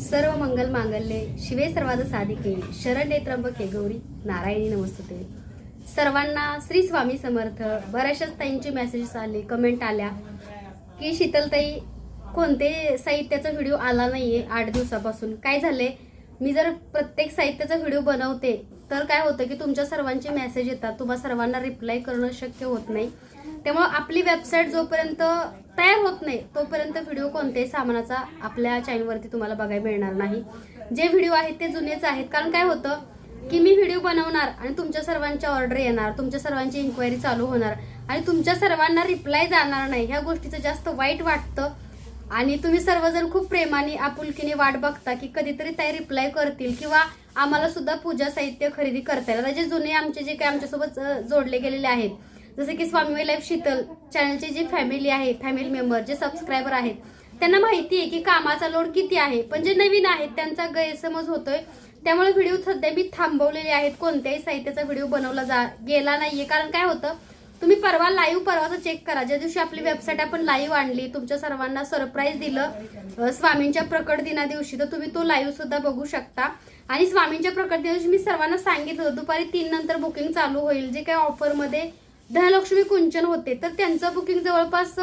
सर्व मंगल मांगल्ये शिवे सर्वाद साधिके शरण्ये त्र्यंबके गौरी नारायणी नमस्तते. सर्वांना श्री स्वामी समर्थ. बऱ्याचशाच ताईंचे मेसेजेस आले कमेंट आल्या की शीतलताई कोणते साहित्याचा व्हिडिओ आला नाही आहे आठ दिवसापासून? काय झाले मी जर प्रत्येक साहित्याचा व्हिडिओ बनवते तर काय होतं की तुमच्या सर्वांचे मेसेज येतात. तुम्हा सर्वांना रिप्लाय करणं शक्य होत नाही. त्यामुळं आपली वेबसाईट जोपर्यंत तयार होत नाही तोपर्यंत व्हिडिओ कोणत्याही सामानाचा आपल्या चॅनलवरती तुम्हाला बघायला मिळणार नाही. जे व्हिडिओ आहेत ते जुनेच आहेत. कारण काय होतं की मी व्हिडिओ बनवणार आणि तुमच्या सर्वांच्या ऑर्डर येणार तुमच्या सर्वांची इन्क्वायरी चालू होणार आणि तुमच्या सर्वांना रिप्लाय जाणार नाही. ह्या गोष्टीचं जास्त वाईट वाटतं. आणि तुम्ही सर्वजण खूप प्रेमाने आपुलकीने वाट बघता की कधीतरी ताई रिप्लाय करतील किंवा आम्हाला सुद्धा पूजा साहित्य खरेदी करता येईल. आता जे जुने आमचे जे काही आमच्यासोबत जोडले गेलेले आहेत जसे की स्वामी लाईफ शीतल चॅनलची जी फॅमिली आहे फॅमिली मेंबर जे सबस्क्रायबर आहेत त्यांना माहिती आहे की कामाचा लोड किती आहे. पण जे नवीन आहेत त्यांचा गैरसमज होतोय. त्यामुळे व्हिडिओ सध्या मी थांबवलेले आहेत. कोणत्याही साहित्याचा व्हिडिओ बनवला जा गेला नाहीये. कारण काय होतं तुम्ही परवा लाईव्ह परवाचा चेक करा. ज्या दिवशी आपली वेबसाईट आपण लाईव्ह आणली तुमच्या सर्वांना सरप्राईज दिलं स्वामींच्या प्रकट दिना दिवशी तर तुम्ही तो लाईव्ह सुद्धा बघू शकता. आणि स्वामींच्या प्रकट दिवशी मी सर्वांना सांगितलं दुपारी तीन नंतर बुकिंग चालू होईल. जे काही ऑफरमध्ये धनलक्ष्मी कुंचन होते. तर त्यांचं बुकिंग जवळपास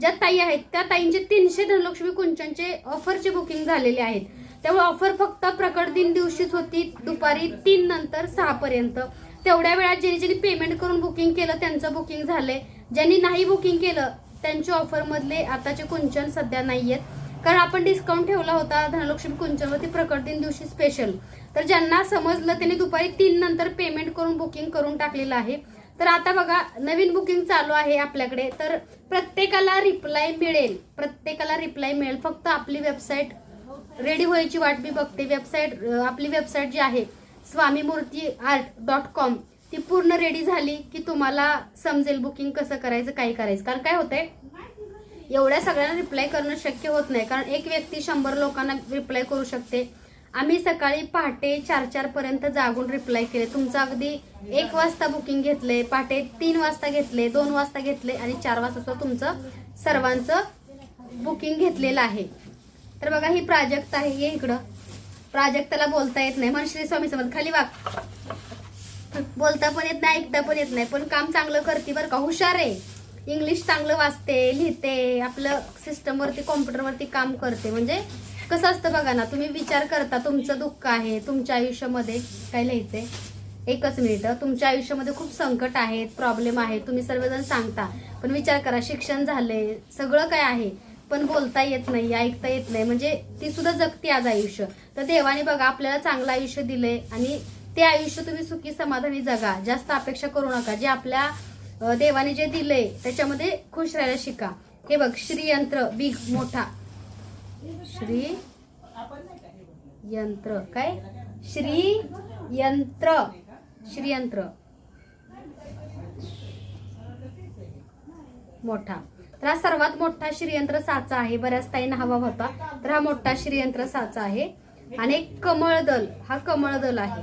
ज्या ताई आहेत त्या ताईंचे तीनशे धनलक्ष्मी कुंचनचे ऑफरचे बुकिंग झालेले आहेत. त्यामुळे ऑफर फक्त प्रकट दिन दिवशीच होती. दुपारी तीन नंतर सहा पर्यंत. तेवढ्या वेळात ज्यांनी ज्यांनी पेमेंट करून बुकिंग केलं त्यांचं बुकिंग झालंय. ज्यांनी नाही बुकिंग केलं त्यांच्या ऑफरमधले आताचे कुंचन सध्या नाही आहेत. कारण आपण डिस्काउंट ठेवला होता धनलक्ष्मी कुंचनवरती प्रकट दिन दिवशी स्पेशल तर ज्यांना समजलं त्यांनी दुपारी तीन नंतर पेमेंट करून बुकिंग करून टाकलेलं आहे. तर आता बघा नवीन बुकिंग चालू आहे आपल्याकडे. तर प्रत्येकाला रिप्लाय मिळेल. प्रत्येकाला रिप्लाय मिळेल. फक्त आपली वेबसाईट रेडी व्हायची वाट मी बघते. वेबसाईट आपली वेबसाईट जी आहे स्वामी मूर्ती आर्ट डॉट कॉम ती पूर्ण रेडी झाली की तुम्हाला समजेल बुकिंग कसं करायचं काय करायचं. कारण काय होतंय? एवढ्या सगळ्यांना रिप्लाय करणं शक्य होत नाही. कारण एक व्यक्ती शंभर लोकांना रिप्लाय करू शकते. आम्ही सकाळी पहाटे चार चार पर्यंत जागून रिप्लाय केले. तुमचं अगदी एक वाजता बुकिंग घेतले पहाटे तीन वाजता घेतले दोन वाजता घेतले आणि चार वाजता तुमचं सर्वांचं बुकिंग घेतलेलं आहे. तर बघा ही प्राजक्त आहे ये इकडं. प्राजक्ताला बोलता येत नाही. म्हण श्री स्वामी समज खाली वाग बोलता पण येत नाही ऐकता पण येत नाही. पण काम चांगलं करते बरं का. हुशार आहे. इंग्लिश चांगलं वाचते लिहिते आपलं सिस्टमवरती कॉम्प्युटरवरती काम करते. म्हणजे कसं असतं बघा ना तुम्ही विचार करता तुमचं दुःख आहे तुमच्या आयुष्यामध्ये काय लिहायचंय? एकच मिनिट. तुमच्या आयुष्यामध्ये खूप संकट आहेत प्रॉब्लेम आहेत तुम्ही सर्वजण सांगता. पण विचार करा शिक्षण झालंय सगळं काय आहे पण बोलता येत नाही ऐकता येत नाही. म्हणजे ती सुद्धा जगते आज आयुष्य. तर देवाने बघा आपल्याला चांगलं आयुष्य दिलंय आणि ते आयुष्य तुम्ही सुखी समाधानी जगा. जास्त अपेक्षा करू नका. जे आपल्या देवाने जे दिलंय त्याच्यामध्ये खुश राहायला शिका. हे बघ श्रीयंत्र बिग मोठा. श्री यंत्र. काय? श्री यंत्र. श्रीयंत्र मोठा. तर हा सर्वात मोठा श्रीयंत्र साचा आहे. बऱ्याच ताईंना हवा होता. तर हा मोठा श्रीयंत्र साचा आहे. आणि एक कमळ दल. हा कमळ दल आहे.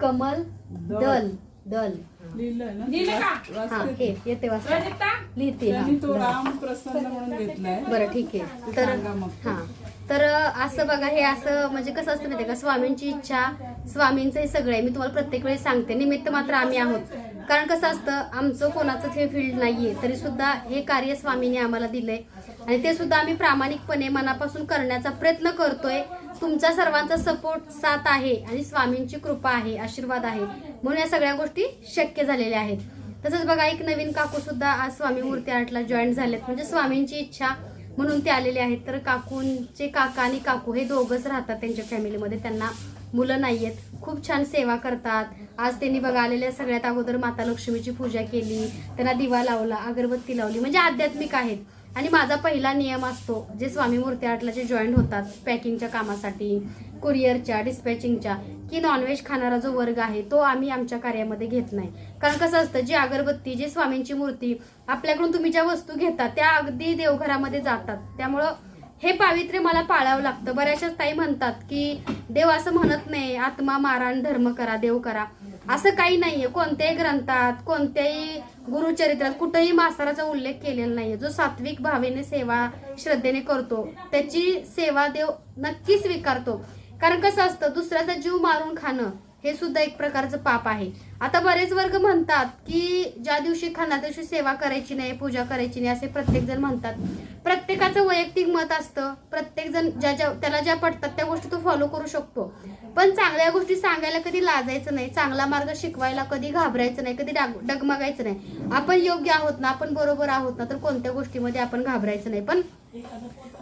कमल दल. दल लिहिलं का? हा हे येते वाचता. प्राजक्ता लिहिते. हा. त्यांनी तो राम प्रसन्न म्हणून घेतलाय. बरं ठीक आहे. तर सांगा मग. हा. तर असं बघा हे असं म्हणजे कसं असतं माहितीये का? स्वामींची इच्छा स्वामींचं हे सगळं आहे. मी तुम्हाला प्रत्येक वेळेस सांगते. निमित्त मात्र आम्ही आहोत. कारण कसं असतं आमचं कोणाचंच हे फील्ड नाहीये. तरी सुद्धा हे कार्य स्वामींनी आम्हाला दिलंय. आणि ते सुद्धा आम्ही प्रामाणिकपणे मनापासून करण्याचा प्रयत्न करतोय. तुमचा सर्वांचा सपोर्ट साथ आहे आणि स्वामींची कृपा आहे आशीर्वाद आहे. म्हणून या सगळ्या गोष्टी शक्य झालेल्या आहेत. तसंच बघा एक नवीन काकू सुद्धा आज स्वामी मूर्ती आर्टला जॉईन झालेत. म्हणजे स्वामींची इच्छा म्हणून ते आलेले आहेत. तर काकूंचे काका आणि काकू हे दोघंच राहतात त्यांच्या फॅमिलीमध्ये त्यांना मुलं नाही आहेत खूप छान सेवा करतात. आज त्यांनी बघा आलेल्या सगळ्यात अगोदर माता लक्ष्मीची पूजा केली. त्यांना दिवा लावला अगरबत्ती लावली. म्हणजे आध्यात्मिक आहेत. आणि माझा पहिला नियम असतो जे स्वामी मूर्ती आर्टला जे जॉईन होतात पॅकिंगच्या कामासाठी कुरिअरच्या डिस्पॅचिंगच्या की नॉनव्हेज खाणारा जो वर्ग आहे तो आम्ही आमच्या कार्यामध्ये घेत नाही. कारण कसं असतं जी अगरबत्ती जी स्वामींची मूर्ती आपल्याकडून तुम्ही ज्या वस्तू घेता त्या अगदी देवघरामध्ये जातात. त्यामुळं हे पावित्र्य मला पाळावं लागतं. बऱ्याचशाच ताई म्हणतात की देव असं म्हणत नाही आत्मा मारण धर्म करा देव करा. असं काही नाहीये. कोणत्याही ग्रंथात कोणत्याही गुरुचरित्रात कुठेही मासाराचा उल्लेख केलेला नाहीये. जो सात्विक भावेने सेवा श्रद्धेने करतो त्याची सेवा देव नक्की स्वीकारतो. कारण कसं असतं दुसऱ्याचा जीव मारून खाणं हे सुद्धा एक प्रकारचं पाप आहे. आता बरेच वर्ग म्हणतात की ज्या दिवशी खाना त्या दिवशी सेवा करायची नाही पूजा करायची नाही असे प्रत्येक जण म्हणतात. प्रत्येकाचं वैयक्तिक मत असतं. प्रत्येक जण ज्या ज्या त्याला ज्या पटतात त्या गोष्टी तो फॉलो करू शकतो. पण चांगल्या गोष्टी सांगायला कधी लाजायचं नाही. चांगला मार्ग शिकवायला कधी घाबरायचं नाही कधी डाग- डगमगायचं नाही. आपण योग्य आहोत ना आपण बरोबर आहोत ना तर कोणत्या गोष्टीमध्ये आपण घाबरायचं नाही. पण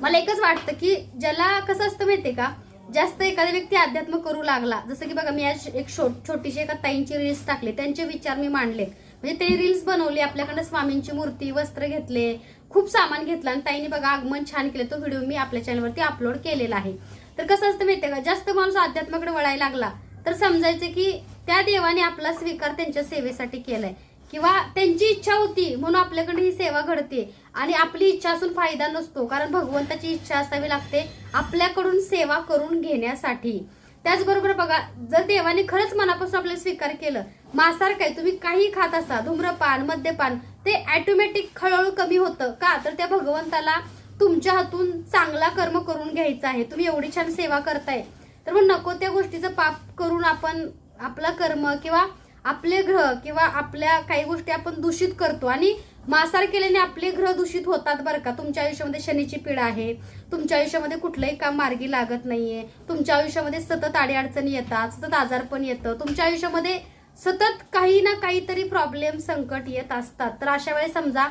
मला एकच वाटतं की ज्याला कसं असतं माहिती का? जास्त एखादा व्यक्ती अध्यात्म करू लागला जसं की बघा मी आज एक छोटीशी एका ताईंची रील्स टाकले त्यांचे विचार मी मांडले म्हणजे ते रील्स बनवली आपल्याकडनं स्वामींची मूर्ती वस्त्र घेतले खूप सामान घेतलं आणि ताईने बघा आगमन छान केलं तो व्हिडिओ मी आपल्या चॅनलवरती अपलोड केलेला आहे. तर कसं असतं माहितीये का जास्त माणूस अध्यात्माकडे वळायला लागला तर समजायचं की त्या देवाने आपला स्वीकार त्यांच्या सेवेसाठी केलाय. किंवा त्यांची इच्छा होती म्हणून आपल्याकडे ही सेवा घडते आणि आपली इच्छा असून फायदा नसतो कारण भगवंताची इच्छा असावी लागते आपल्याकडून सेवा करून घेण्यासाठी. त्याचबरोबर बघा जर देवाने खरंच मनापासून आपल्याला स्वीकार केलं मांसार काय तुम्ही काही खात असा धूम्रपान मद्यपान ते ॲटोमॅटिक हळूहळू कमी होतं का? तर त्या भगवंताला तुमच्या हातून चांगला कर्म करून घ्यायचा आहे. तुम्ही एवढी छान सेवा करताय. तर मग नको त्या गोष्टीचं पाप करून आपण आपला कर्म किंवा आपले ग्रह किंवा आपल्या काही गोष्टी आपण दूषित करतो. आणि मांसाहार केल्याने आपले ग्रह दूषित होतात बरं का. तुमच्या आयुष्यामध्ये शनीची पीड आहे. तुमच्या आयुष्यामध्ये कुठलंही काम मार्गी लागत नाहीये. तुमच्या आयुष्यामध्ये सतत अडीअडचणी येतात सतत आजारपण येतं. तुमच्या आयुष्यामध्ये सतत काही ना काहीतरी प्रॉब्लेम संकट येत असतात. तर अशा वेळेस समजा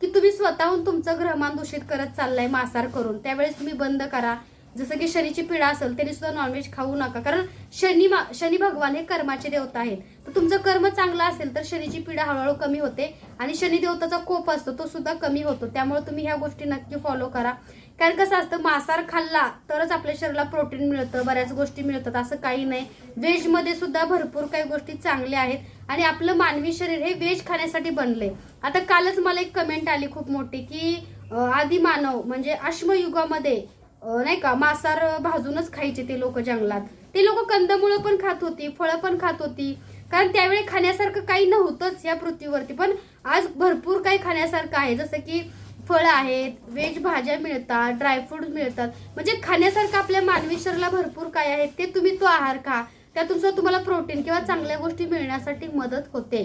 की तुम्ही स्वतःहून तुमचं ग्रहमान दूषित करत चाललाय मांसाहार करून त्यावेळेस तुम्ही बंद करा. जसं की शनीची पिढा असेल तरी सुद्धा नॉनव्हेज खाऊ नका. कारण शनी मा- शनी भगवान हे कर्माचे देवता आहेत. तर तुमचं कर्म चांगलं असेल तर शनीची पिढा हळूहळू कमी होते. आणि शनी देवताचा कोप असतो तो सुद्धा कमी होतो. त्यामुळे तुम्ही ह्या गोष्टी नक्की फॉलो करा. कारण कसं असतं मांसाहार खाल्ला तरच आपल्या शरीराला प्रोटीन मिळतं बऱ्याच गोष्टी मिळतात. असं काही नाही. व्हेजमध्ये सुद्धा भरपूर काही गोष्टी चांगल्या आहेत. आणि आपलं मानवी शरीर हे व्हेज खाण्यासाठी बनले आता कालच मला एक कमेंट आली खूप मोठी की आदिमानव म्हणजे अश्मयुगामध्ये नाही का मांसाहार भाजूनच खायचे ते लोक जंगलात. ते लोक कंदमुळं पण खात होती फळं पण खात होती. कारण त्यावेळी खाण्यासारखं काही नव्हतंच या पृथ्वीवरती. पण आज भरपूर काही खाण्यासारखं आहे. जसं की फळं आहेत व्हेज भाज्या मिळतात ड्रायफ्रूट मिळतात. म्हणजे खाण्यासारखं आपल्या मानवी शरीराला भरपूर काय आहे. ते तुम्ही तो आहार खा. त्यातून सुद्धा तुम्हाला प्रोटीन किंवा चांगल्या गोष्टी मिळण्यासाठी मदत होते.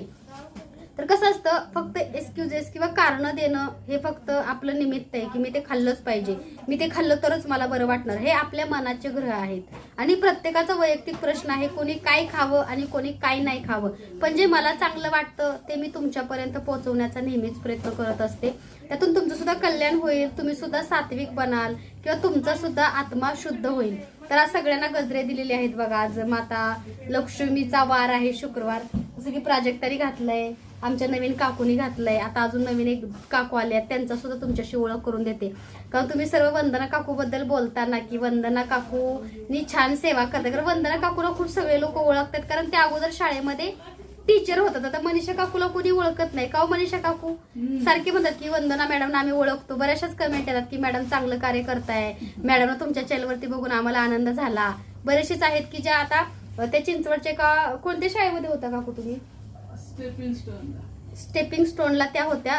तर कसं असतं फक्त एक्सक्युजेस किंवा कारणं देणं हे फक्त आपलं निमित्त आहे की मी ते खाल्लंच पाहिजे. मी ते खाल्लं तरच मला बरं वाटणार. हे आपल्या मनाचे ग्रह आहेत. आणि प्रत्येकाचा वैयक्तिक प्रश्न आहे कोणी काय खावं आणि कोणी काय नाही खावं. पण जे मला चांगलं वाटतं ते मी तुमच्यापर्यंत पोहोचवण्याचा नेहमीच प्रयत्न करत असते. त्यातून तुमचं सुद्धा कल्याण होईल तुम्ही सुद्धा सात्विक बनाल किंवा तुमचा सुद्धा आत्मा शुद्ध होईल. तर आज सगळ्यांना गजरे दिलेले आहेत बघा. आज माता लक्ष्मीचा वार आहे शुक्रवार. जसं की प्राजक्तारी घातलंय. आमच्या नवीन काकूनी घातलंय. आता अजून नवीन एक काकू आले आहेत. त्यांचा सुद्धा तुमच्याशी ओळख करून देते. कारण तुम्ही सर्व वंदना काकू बद्दल बोलताना की वंदना काकूनी छान सेवा करतात. कारण वंदना काकूला खूप सगळे लोक ओळखतात. कारण त्या अगोदर शाळेमध्ये टीचर होतात. आता मनीषा काकूला कोणी ओळखत नाही. का हो मनीषा काकू? सारखे म्हणतात की वंदना मॅडम आम्ही ओळखतो. बऱ्याचशाच कमेंट येतात की मॅडम चांगलं कार्य करताय. मॅडम तुमच्या चॅनलवरती बघून आम्हाला आनंद झाला. बरेचसेच आहेत की ज्या आता त्या चिंचवडचे का कोणत्या शाळेमध्ये होता काकू तुम्ही? स्टेपिंग स्टोन स्टेपिंग स्टोनला त्या होत्या.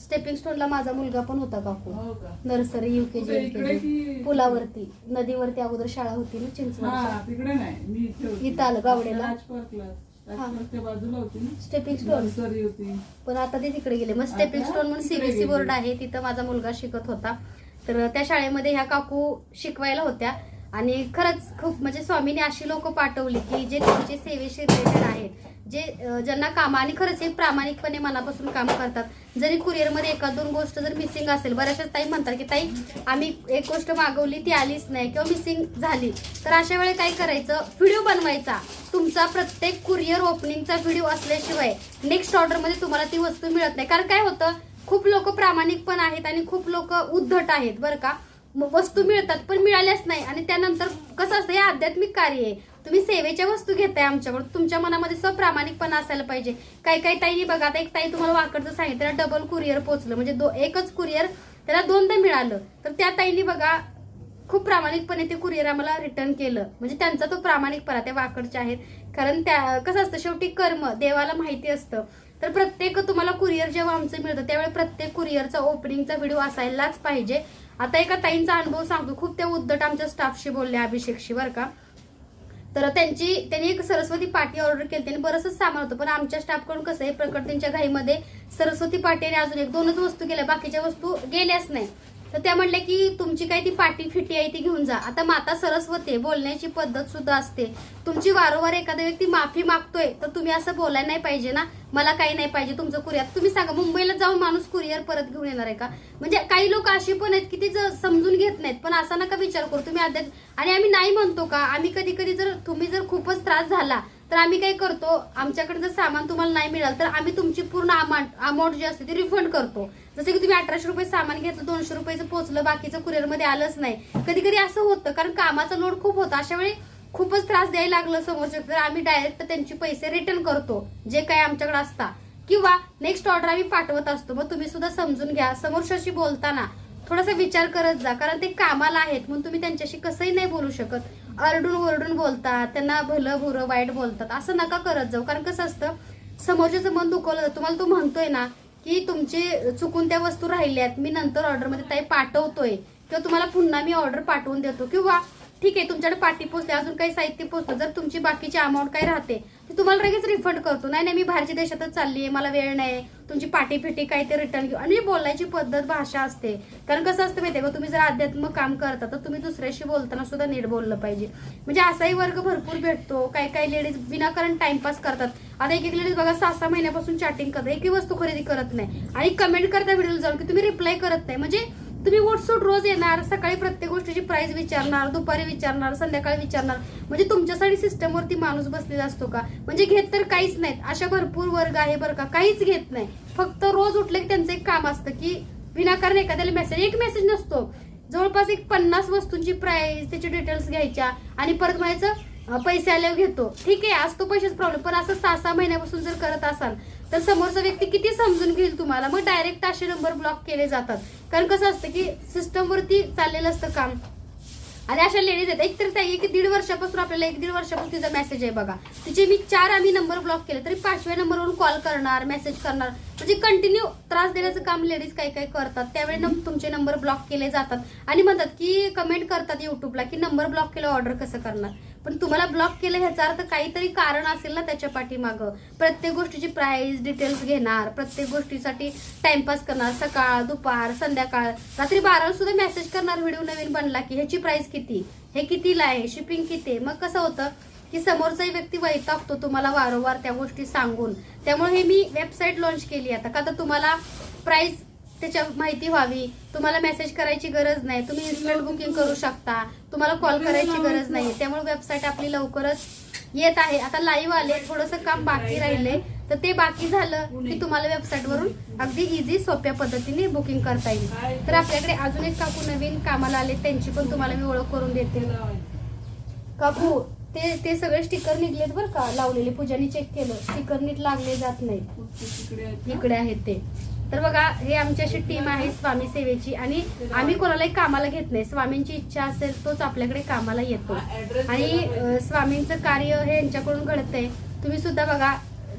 स्टेपिंग स्टोनला माझा मुलगा पण होता काकू. हो नर्सरी युकेजी एलकेजी की पुलावरती. नदीवरती अगोदर शाळा होती ना हा चिंचवड तिकडे नाही. इथे आलं, गावडेला? स्टेपिंग स्टोन पण आता ते तिकडे गेले. मग स्टेपिंग स्टोन म्हणून सीबीएसई. बोर्ड आहे. तिथं माझा मुलगा शिकत होता. तर त्या शाळेमध्ये ह्या काकू शिकवायला होत्या. आणि खरंच खूप म्हणजे स्वामीने अशी लोक पाठवली की जे त्यांचे सेवेशी रिलेटेड आहेत जे ज्यांना काम आणि खरंच हे प्रामाणिकपणे मनापासून काम करतात. जरी कुरिअरमध्ये एका दोन गोष्ट जर मिसिंग असेल बऱ्याचशाच ताई म्हणतात की ताई आम्ही एक गोष्ट मागवली ती आलीच नाही किंवा मिसिंग झाली. तर अशा वेळी काय करायचं? व्हिडिओ बनवायचा. तुमचा प्रत्येक कुरिअर ओपनिंगचा व्हिडिओ असल्याशिवाय नेक्स्ट ऑर्डरमध्ये तुम्हाला ती वस्तू मिळत नाही. कारण काय होतं? खूप लोक प्रामाणिक पण आहेत आणि खूप लोक उद्धट आहेत बरं का? वस्तू मिळतात पण मिळाल्याच नाही. आणि त्यानंतर कसं असतं हे आध्यात्मिक कार्य आहे. तुम्ही सेवेच्या वस्तू घेताय आमच्याकडून तुमच्या मनामध्ये सप्रामाणिकपणा असायला पाहिजे. काही काही ताईनी बघा आता एक ताई तुम्हाला वाकडचं सांगितलं डबल कुरिअर पोचलं म्हणजे दो एकच कुरिअर त्याला दोनदा मिळालं. तर त्या ताईनी बघा खूप प्रामाणिकपणे ते कुरिअर आम्हाला रिटर्न केलं. म्हणजे त्यांचा तो प्रामाणिकपणा त्या वाकडच्या आहेत. कारण त्या कसं असतं शेवटी कर्म देवाला माहिती असतं. तर प्रत्येक तुम्हाला कुरिअर जेव्हा आमचं मिळतं त्यावेळी प्रत्येक कुरिअरचा ओपनिंगचा व्हिडिओ असायलाच पाहिजे. आता एका ताईंचा अनुभव सांगतो. खूप त्या उद्धट आमच्या स्टाफशी बोलले अभिषेकशी बरं का. तर त्यांची त्यांनी एक सरस्वती पाटी ऑर्डर केली त्यांनी बरंच सामान होतं. पण आमच्या स्टाफकडून कसं आहे प्रकटतींच्या घाईमध्ये सरस्वती पाटी आणि अजून एक दोनच वस्तू गेल्या बाकीच्या वस्तू गेल्याच नाही. तर त्या म्हणल्या की तुमची काही ती पाटी फिटी आहे ती घेऊन जा. आता माता सरस्वती आहे, बोलण्याची पद्धत सुद्धा असते. तुमची वारंवार एखादा व्यक्ती माफी मागतोय तर तुम्ही असं बोलायला नाही पाहिजे ना? मला काही नाही पाहिजे तुमचं कुरिअर. तुम्ही सांगा मुंबईला जाऊन माणूस कुरिअर परत घेऊन येणार आहे का? म्हणजे काही लोक अशी पण आहेत की ते समजून घेत नाहीत पण असा नका विचार करू. तुम्ही अध्यात आणि आम्ही नाही म्हणतो का? आम्ही कधी कधी जर तुम्ही जर खूपच त्रास झाला तर आम्ही काय करतो आमच्याकडे जर सामान तुम्हाला नाही मिळालं तर आम्ही तुमची पूर्ण अमाऊंट अमाऊंट जी असते ती रिफंड करतो. जसं की तुम्ही अठराशे रुपये सामान घेतलं दोनशे रुपयाचं पोहोचलं बाकीचं कुरिअरमध्ये आलंच नाही. कधी कधी असं होतं कारण कामाचा लोड खूप होता. अशा वेळी खूपच त्रास द्यायला लागलं समोरच्या तर आम्ही डायरेक्ट त्यांचे पैसे रिटर्न करतो जे काय आमच्याकडे असता किंवा नेक्स्ट ऑर्डर आम्ही पाठवत असतो. मग तुम्ही सुद्धा समजून घ्या. समोरच्याशी बोलताना थोडासा विचार करत जा कारण ते कामाला आहेत म्हणून तुम्ही त्यांच्याशी कसंही नाही बोलू शकत. आरडून ओरडून बोलतात त्यांना भलं भुरं वाईट बोलतात. असं नका करत जाऊ. कारण कसं असतं समोरच्याचं मन दुखवलं जातं. तुम्हाला तो म्हणतोय ना की तुमचे चुकून त्या वस्तू राहिल्यात मी नंतर ऑर्डरमध्ये ताई पाठवतोय. किंवा तुम्हाला पुन्हा मी ऑर्डर पाठवून देतो. किंवा ठीक आहे तुमच्याकडे पाठी पोचले अजून काही साहित्य पोचलं जर तुमची बाकीची अमाऊंट काही राहते ती तुम्हाला लगेच रिफंड करतो. नाही नाही मी बाहेरच्या देशातच चालली आहे मला वेळ नाही. तुमची पाठीफिटी काही ते रिटर्न घेऊ. आणि बोलायची पद्धत भाषा असते. कारण कसं असतं माहिती का? तुम्ही जर अध्यात्म काम करता तर तुम्ही दुसऱ्याशी बोलताना सुद्धा नीट बोललं पाहिजे. म्हणजे असाही वर्ग भरपूर भेटतो. काही काही लेडीज विनाकारण टाइमपास करतात. आता एक एक लेडीज बघा सहा सहा महिन्यापासून चॅटिंग करतात. एकही वस्तू खरेदी करत नाही. आणि कमेंट करता व्हिडिओ जाऊन की तुम्ही रिप्लाय करत नाही. म्हणजे तुम्ही व्हॉट्सअप रोज येणार सकाळी प्रत्येक गोष्टीची प्राइस विचारणार दुपारी विचारणार संध्याकाळी विचारणार. म्हणजे तुमच्यासाठी सिस्टमवरती माणूस बसलेला असतो का? म्हणजे घेत तर काहीच नाहीत. अशा भरपूर वर्ग आहे बरं का. काहीच घेत नाही. फक्त रोज उठले की त्यांचं एक काम असतं की विनाकारण एखाद्याला मेसेज एक मेसेज नसतो. जवळपास एक पन्नास वस्तूंची प्राइस त्याचे डिटेल्स घ्यायच्या आणि परत म्हणायचं पैसे आल्यावर घेतो. ठीक आहे आज तो पैशाच प्रॉब्लेम पण असं सहा सहा महिन्यापासून जर करत असाल तर समोरचा व्यक्ती किती समजून घेईल तुम्हाला? मग डायरेक्ट असे नंबर ब्लॉक केले जातात. कारण कसं असतं की सिस्टमवरती चाललेलं असतं काम. आणि अशा लेडीज आहेत एक तर त्या एक दीड वर्षापासून आपल्याला एक दीड वर्षापासून तिचा मेसेज आहे बघा. तिचे मी चार आम्ही नंबर ब्लॉक केले तरी पाचव्या नंबरवरून कॉल करणार मेसेज करणार. म्हणजे कंटिन्यू त्रास देण्याचं काम लेडीज काही काही करतात. त्यावेळी नम- तुमचे नंबर ब्लॉक केले जातात. आणि म्हणतात की कमेंट करतात युट्यूबला की नंबर ब्लॉक केलं ऑर्डर कसं करणार? पण तुम्हाला ब्लॉक केलं ह्याचा अर्थ काहीतरी कारण असेल ना त्याच्या पाठीमागं. प्रत्येक गोष्टीची प्राइस डिटेल्स घेणार प्रत्येक गोष्टीसाठी टाइमपास करणार सकाळ दुपार संध्याकाळ. रात्री बाराला सुद्धा मेसेज करणार व्हिडिओ नवीन बनला की ह्याची प्राइस किती? हे कितीला आहे? शिपिंग किती आहे? मग कसं होतं की समोरचाही व्यक्ती वैतागतो तुम्हाला वारंवार त्या गोष्टी सांगून. त्यामुळे हे मी वेबसाईट लॉन्च केली आता. का तर तुम्हाला प्राइस त्याच्या माहिती व्हावी. तुम्हाला मेसेज करायची गरज नाही. तुम्ही इन्स्टंट बुकिंग करू शकता. तुम्हाला कॉल करायची गरज नाही. त्यामुळे वेबसाईट आपली लवकरच येत आहे. आता लाईव्ह आले थोडंसं काम बाकी राहिले. तर ते बाकी झालं की तुम्हाला वेबसाईट वरून अगदी इझी सोप्या पद्धतीने बुकिंग करता येईल. तर आपल्याकडे अजून एक काकू नवीन कामाला आले. त्यांची पण तुम्हाला मी ओळख करून देते. काकू ते ते सगळे स्टिकर निघलेत बरं का? लावलेले. पूजानी चेक केलं. स्टिकर नीट लागले जात का? इकडे आहेत ते. तर बघा हे आमची अशी टीम आहे स्वामी सेवेची आणि आम्ही कोणालाही कामाला घेत नाही. स्वामींची इच्छा असेल तोच आपल्याकडे कामाला येतो. आणि स्वामींचं कार्य हे यांच्याकडून घडतंय तुम्ही सुद्धा बघा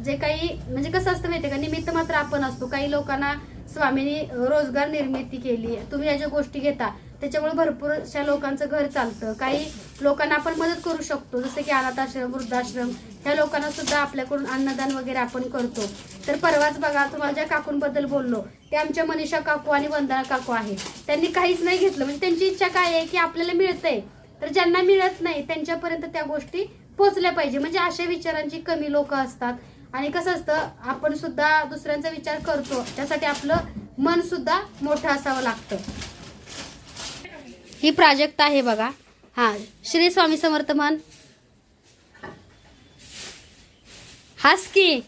जे काही म्हणजे कसं असतं माहितीये का? निमित्त मात्र आपण असतो. काही लोकांना स्वामींनी रोजगार निर्मिती केली. तुम्ही या ज्या गोष्टी घेता त्याच्यामुळे भरपूर अशा लोकांचं घर चालतं. काही लोकांना आपण मदत करू शकतो. जसं की अनाथ आश्रम वृद्धाश्रम ह्या लोकांना सुद्धा आपल्याकडून अन्नदान वगैरे आपण करतो. तर परवाच बघा तुम्हाला ज्या काकूंबद्दल बोललो ते आमच्या मनीषा काकू आणि वंदना काकू आहेत त्यांनी काहीच नाही घेतलं. म्हणजे त्यांची इच्छा काय आहे की आपल्याला मिळतंय. तर ज्यांना मिळत नाही त्यांच्यापर्यंत त्या गोष्टी पोहोचल्या पाहिजे. म्हणजे अशा विचारांची कमी लोक असतात. आणि कसं असतं आपण सुद्धा दुसऱ्यांचा विचार करतो. त्यासाठी आपलं मन सुद्धा मोठं असावं लागतं. ही प्राजक्ता आहे बघा. हा श्री स्वामी समर्थ मन. हास की.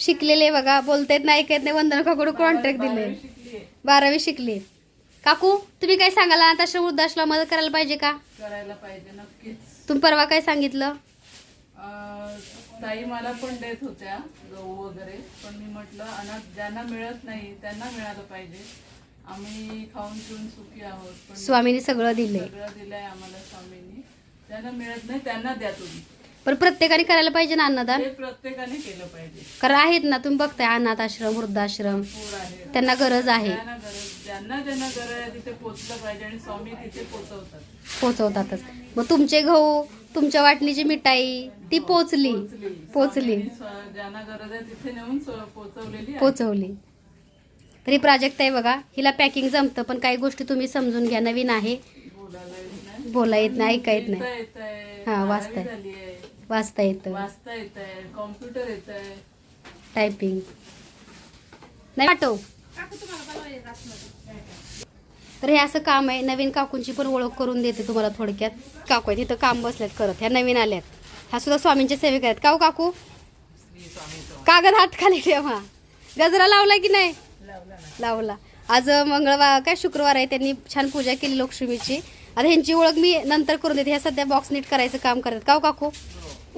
शिकलेले बघा बोलता येत नाही ऐकत नाही. वंदना काकडून कॉन्ट्रॅक्ट दिले. बारावी शिकली. काकू तुम्ही काय सांगाल? आता वृद्धाश्रम मदत करायला पाहिजे का? करायला पाहिजे नक्कीच. तुम्ही परवा काय सांगितलं? ताई मला पण देत होत्या गहू वगैरे. पण मी म्हटलं अनाथ ज्यांना मिळत नाही त्यांना मिळालं पाहिजे. आम्ही खाऊन पिऊन सुखी आहोत. स्वामींनी सगळं दिले सगळं दिलंय आम्हाला स्वामींनी. त्यांना मिळत नाही त्यांना द्या तुम्ही. पण प्रत्येकाने करायला पाहिजे ना अन्नदान? ते प्रत्येकाने केलं पाहिजे. कारण आहेत ना तुम्ही बघताय अनाथ आश्रम वृद्धाश्रम पूर आहे. त्यांना गरज आहे. त्यांना गरज ज्यांना ज्यांना गरज आहे तिथे पोचलं पाहिजे आणि स्वामी तिथे पोचवतात. पोचवतातच. मग तुमचे गहू तुमच्या वाटणीची मिठाई ती पोचली. पोचली. स्वामींनी स्व- ज्यांना गरज आहे तिथे नेऊन स्व- पोचवलेली आहे. पोचवली. तरी प्राजक्त आहे बघा. हिला पॅकिंग जमतं पण काही गोष्टी तुम्ही समजून घ्या. नवीन आहे. बोलायला बोला येत नाही ऐका येत नाही. येत आहे हा, वाचता. आहे. येतं. वाचता येत आहे कॉम्प्युटर येत आहे टायपिंग. नाही पाठव तर हे असं काम आहे. नवीन काकूंची पण ओळख करून देते तुम्हाला थोडक्यात. काकू आहेत तिथं काम बसल्यात करत ह्या नवीन आल्यात. ह्या सुद्धा स्वामींचे सेविक आहेत. काऊ काकू? कागद हात खाली ठेवा. गजरा लावला की नाही? लावला आज मंगळवार काय शुक्रवार आहे? त्यांनी छान पूजा केली लक्ष्मीची आता ह्यांची ओळख मी नंतर करून देते. ह्या सध्या बॉक्स नीट करायचं काम करतात. काऊ काकू?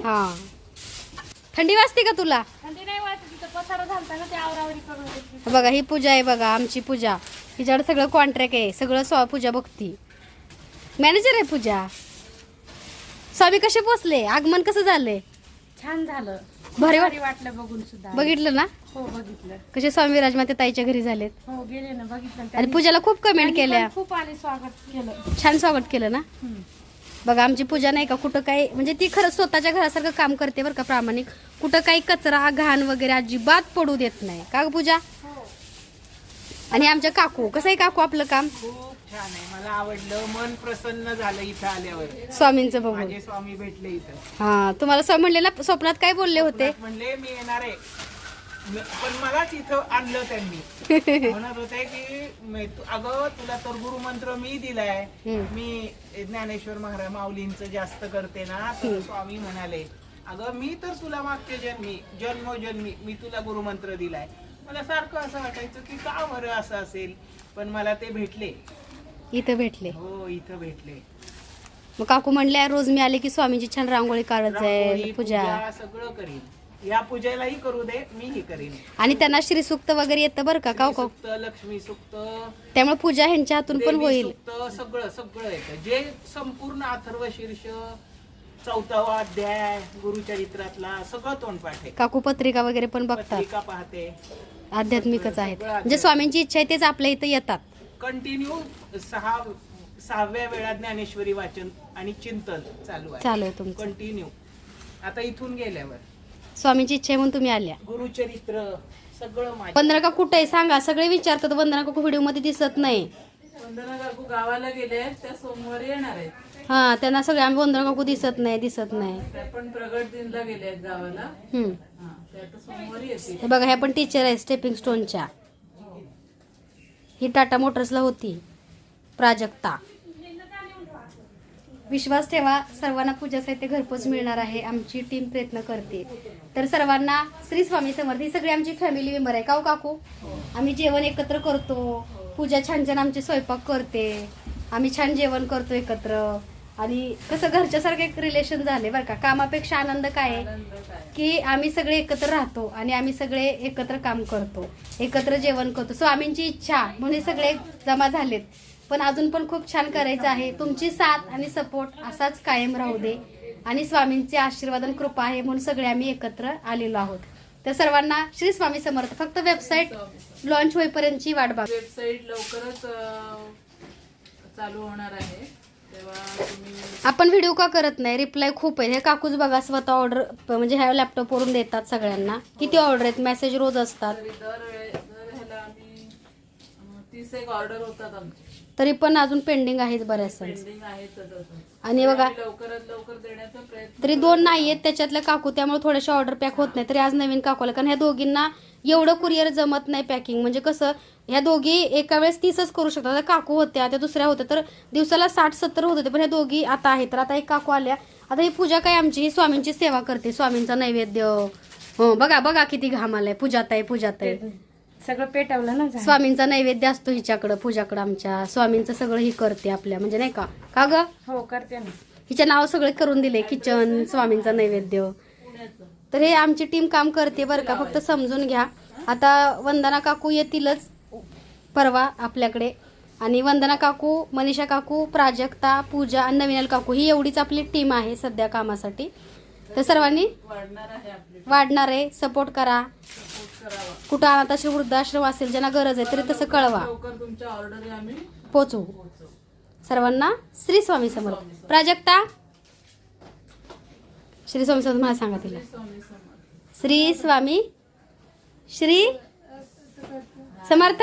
हा. थंडी वाजते का तुला? बघा ही पूजा आहे बघा आमची पूजा. हिच्याकडे सगळं कॉन्ट्रॅक्ट आहे. सगळं स्व पूजा बघती. मॅनेजर आहे पूजा. स्वामी कसे पोचले? आगमन कसं झालंय? छान झालं. भारी वाट भारी वाटलं बघून सुद्धा बघितलं ना? हो बघितलं. कसे स्वामी विराजमाते ताईच्या घरी झालेत? हो गेले ना बघितलं आणि त्यांनी- पूजाला खूप कमेंट त्यांनी केल्या. खूप आणि स्वागत केलं. छान स्वागत केलं ना? हम्म. बघा आमची पूजा नाही का कुठं काही म्हणजे ती खरं स्वतःच्या घरासारखं काम करते बरं का प्रामाणिक. कुठं काही कचरा घाण वगैरे अजिबात पडू देत नाही. का ग पूजा? हो. आणि आमच्या काकू कसं आहे काकू आपलं काम? खूप छान आहे. मला आवडलं मन प्रसन्न झालं इथं आल्यावर. स्वामींचं बघून माझे स्वामी भेटले इथं. हा तुम्हाला स्वामी म्हणले ना स्वप्नात काय बोलले होते? म्हणले मी येणार आहे. मी- पण मलाच इथं आणलं त्यांनी. म्हणत होते की मी- तू- अगं तुला तर गुरुमंत्र मी दिलाय. हम्म. मी ज्ञानेश्वर महाराज माऊलींचं जास्त करते ना. तर स्वामी म्हणाले अगं मी तर तुला मागच्या जन्मी जन्मोजन्मी मी तुला गुरुमंत्र दिलाय. मला सारखं असं वाटायचं की का बरं असं असेल. पण मला ते भेटले. इथं भेटले. हो इथं भेटले. मग काकू म्हणल्या रोज मी आले की स्वामींची छान रांगोळी काढत जाईल रांगोळी, पूजा. सगळं करीन. या पूजेलाही करू दे मीही करीन. आणि त्यांना श्रीसुक्त वगैरे येतं बरं का काऊ काऊ सुक्त लक्ष्मी सुक्त. त्यामुळे पूजा ह्यांच्या हातून पण देवी होईल. सुक्त सगळं सगळं येतं. जे संपूर्ण अथर्व शीर्ष चौथावा अध्याय गुरुचरित्रातला सगळं तोंडपाठ आहे काकू पत्रिका वगैरे पण बघतात. पत्रिका पाहते. आध्यात्मिकच आहेत. सगळं म्हणजे स्वामींची इच्छा आहे तेच आपल्या इथं येतात. कंटिन्यू सहा सहाव्या वेळा ज्ञानेश्वरी वाचन आणि चिंतन चालू आहे. चालू आहे तुमचं. कंटिन्यू आता इथून गेल्यावर. स्वामींची इच्छा आहे म्हणून तुम्ही आल्या. गुरुचरित्र सगळं वंदना का कुठे आहे सांगा. सगळे विचारतात वंदना काकू व्हिडिओमध्ये दिसत नाही. वंदना काकू गावाला गेले त्या सोमवारी येणार आहेत. हा त्यांना सगळे आम्ही वंदना काकू दिसत नाही दिसत नाही. त्या पण प्रगट दिनला आहेत गावाला. हम्म. हा त्या आता सोमवारी येतील. हे बघा ह्या पण टीचर आहे स्टेपिंग स्टोनच्या ही टाटा मोटर्सला होती. प्राजक्ता. विश्वास ठेवा सर्वांना पूजा साहित्य घरपोच मिळणार आहे. आमची टीम प्रयत्न करते. तर सर्वांना श्री स्वामी समर्थ ही सगळी आमची फॅमिली मेंबर आहे. का हो काकू? आम्ही जेवण एकत्र करतो. पूजा छान छान आमचे स्वयंपाक करते. आम्ही छान जेवण करतो एकत्र. आणि कसं घरच्यासारखं एक रिलेशन झाले बरं का. कामापेक्षा आनंद काय आहे? की आम्ही सगळे एकत्र राहतो आणि आम्ही सगळे एकत्र काम करतो. एकत्र जेवण करतो. स्वामींची इच्छा म्हणून सगळे जमा झालेत. पण अजून पण खूप छान करायचं आहे. तुमची साथ आणि सपोर्ट असाच कायम राहू दे आणि स्वामींचे आशीर्वाद आणि कृपा आहे म्हणून सगळे आम्ही एकत्र आलेलो आहोत. तर सर्वांना श्री स्वामी समर्थ. फक्त वेबसाईट लॉन्च होईपर्यंतची वाट बघा. वेबसाईट लवकरच चालू होणार आहे. आपण व्हिडिओ का करत नाही? रिप्लाय खूप आहे. हे काकूच बघा स्वतः ऑर्डर म्हणजे ह्या लॅपटॉपवरून देतात सगळ्यांना. किती ऑर्डर आहेत? मेसेज रोज असतात. तरी पण अजून पेंडिंग आहेच बऱ्याच. आहेत अजून आणि बघा आम्ही लवकरात लवकर देण्याचा प्रयत्न तरी दोन नाही आहेत त्याच्यातल्या काकू त्यामुळे थोड्याशा ऑर्डर पॅक होत नाही. तरी आज नवीन काकूला कारण ह्या दोघींना एवढं कुरिअर जमत नाही पॅकिंग म्हणजे कसं ह्या दोघी एका वेळेस तीसच करू शकतात. आता काकू होत्या त्या दुसऱ्या होत्या तर दिवसाला साठ सत्तर होत होते पण ह्या दोघी आता आहेत. तर आता एक काकू आल्या. आता ही पूजा काय आमची? ही स्वामींची सेवा करते स्वामींचा नैवेद्य. हो बघा बघा किती घाम आलाय. पूजात आहे पूजात आहे सगळं पेटवलं ना. स्वामींचा नैवेद्य असतो हिच्याकडं पूजाकडं आमच्या. स्वामींचं सगळं ही करते आपल्या म्हणजे नाही का? का ग? हो करते ना. हिच्या नाव सगळे करून दिले किचन स्वामींचा नैवेद्य. तर हे आमची टीम काम करते बरं का फक्त समजून घ्या. आता वंदना काकू येतीलच परवा आपल्याकडे. आणि वंदना काकू मनीषा काकू प्राजक्ता पूजा आणि नवीनल काकू ही एवढीच आपली टीम आहे सध्या कामासाठी. तर सर्वांनी वाढणार आहे आपली वाढणार आहे सपोर्ट करा. कुठं अनाथाश्रम वृद्धाश्रम असेल ज्यांना गरज आहे तरी तसं कळवा. लवकर तुमच्या ऑर्डर आम्ही पोचवू. सर्वांना श्री स्वामी समर्थ. प्राजक्ता? श्री स्वामी समर्थ मला सांगा तिला. श्री स्वामी श्री समर्थ.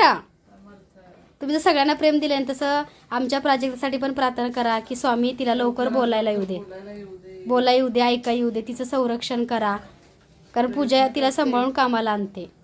तुम्ही जर सगळ्यांना प्रेम दिले तसं आमच्या प्राजक्तासाठी पण प्रार्थना करा की स्वामी तिला लवकर बोलायला येऊ दे. बोलायला येऊ दे. बोला येऊ दे ऐका येऊ दे तिचं संरक्षण करा. कारण पूजा तिला सांभाळून कामाला आणते.